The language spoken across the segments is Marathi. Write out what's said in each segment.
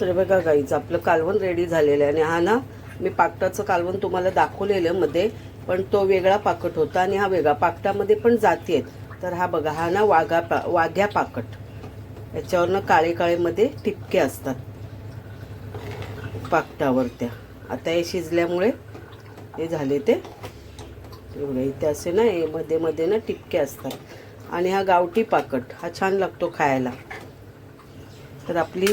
तर बघा गाईज आपलं कालवण रेडी झालेलं आहे. आणि हा ना मी पाकटाचं कालवण तुम्हाला दाखवलेलं मध्ये पण तो वेगळा पाकट होता आणि हा वेगळा पाकटामध्ये पण जाती आहेत तर हा बघा हा ना वाघा पा वाघ्या पाकट. याच्यावरनं काळे काळेमध्ये टिपके असतात. पाकटावर त्या. आता हे शिजल्यामुळे हे झाले ते. एवढे इथे असे ना हे मध्ये मध्ये ना टिपके असतात. आणि हा गावठी पाकट हा छान लागतो खायला. तर आपली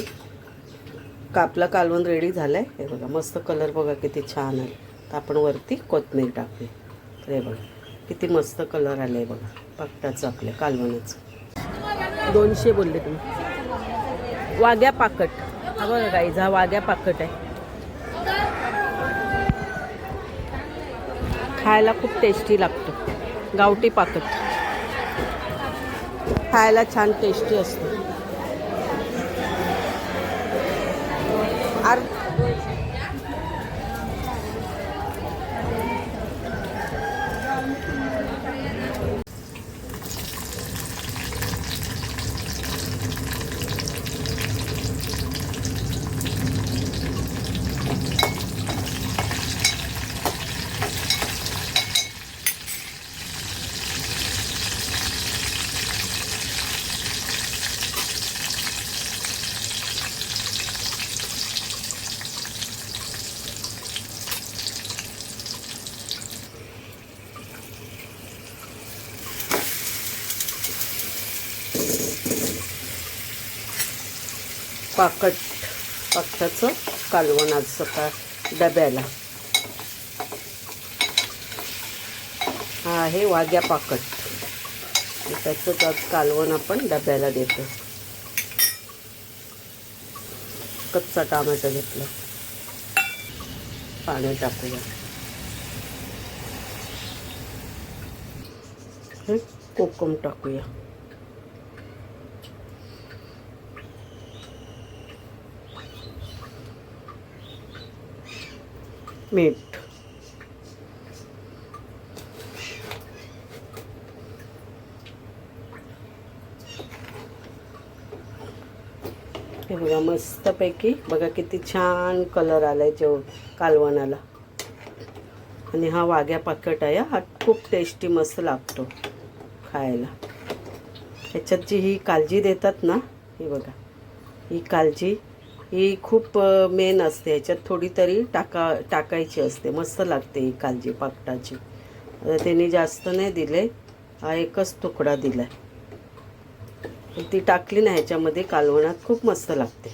कापला कालवण रेडी झालं आहे हे बघा मस्त कलर बघा किती छान आहे. तर आपण वरती कोथमीर टाकली तर हे बघा किती मस्त कलर आलं आहे बघा. पाकटाचं आपल्या कालवणाचं. दोनशे बोलले तुम्ही. वाघ्या पाकट. हा बघा गाईज हा वाघ्या पाकट आहे. खायला खूप टेस्टी लागतो. गावठी पाकट. खायला छान टेस्टी असतो. arte. पाकट पाकटाचं कालवण आज सकाळ डब्याला. हा आहे वाघ्या पाकट. त्याचंच आज कालवण आपण डब्याला देतो. कच्चा टामॅटो घेतला. पाणी टाकूया. कोकम टाकूया. मीठ हे बघा मस्तपैकी बघा किती छान कलर आलाय जेव कालवणाला आणि हा वाघ्या पाकट आहे हा खूप टेस्टी मस्त लागतो खायला. ह्याच्यात जी ही काळजी देतात ना ही बघा ही काळजी ही खूप मेन असते. याच्यात थोडी तरी टाका टाकायची असते. मस्त लागते ही कालजी पाकटाची आता त्यांनी जास्त नाही दिले. हा एकच तुकडा दिला ती टाकली ना ह्याच्यामध्ये कालवणात खूप मस्त लागते.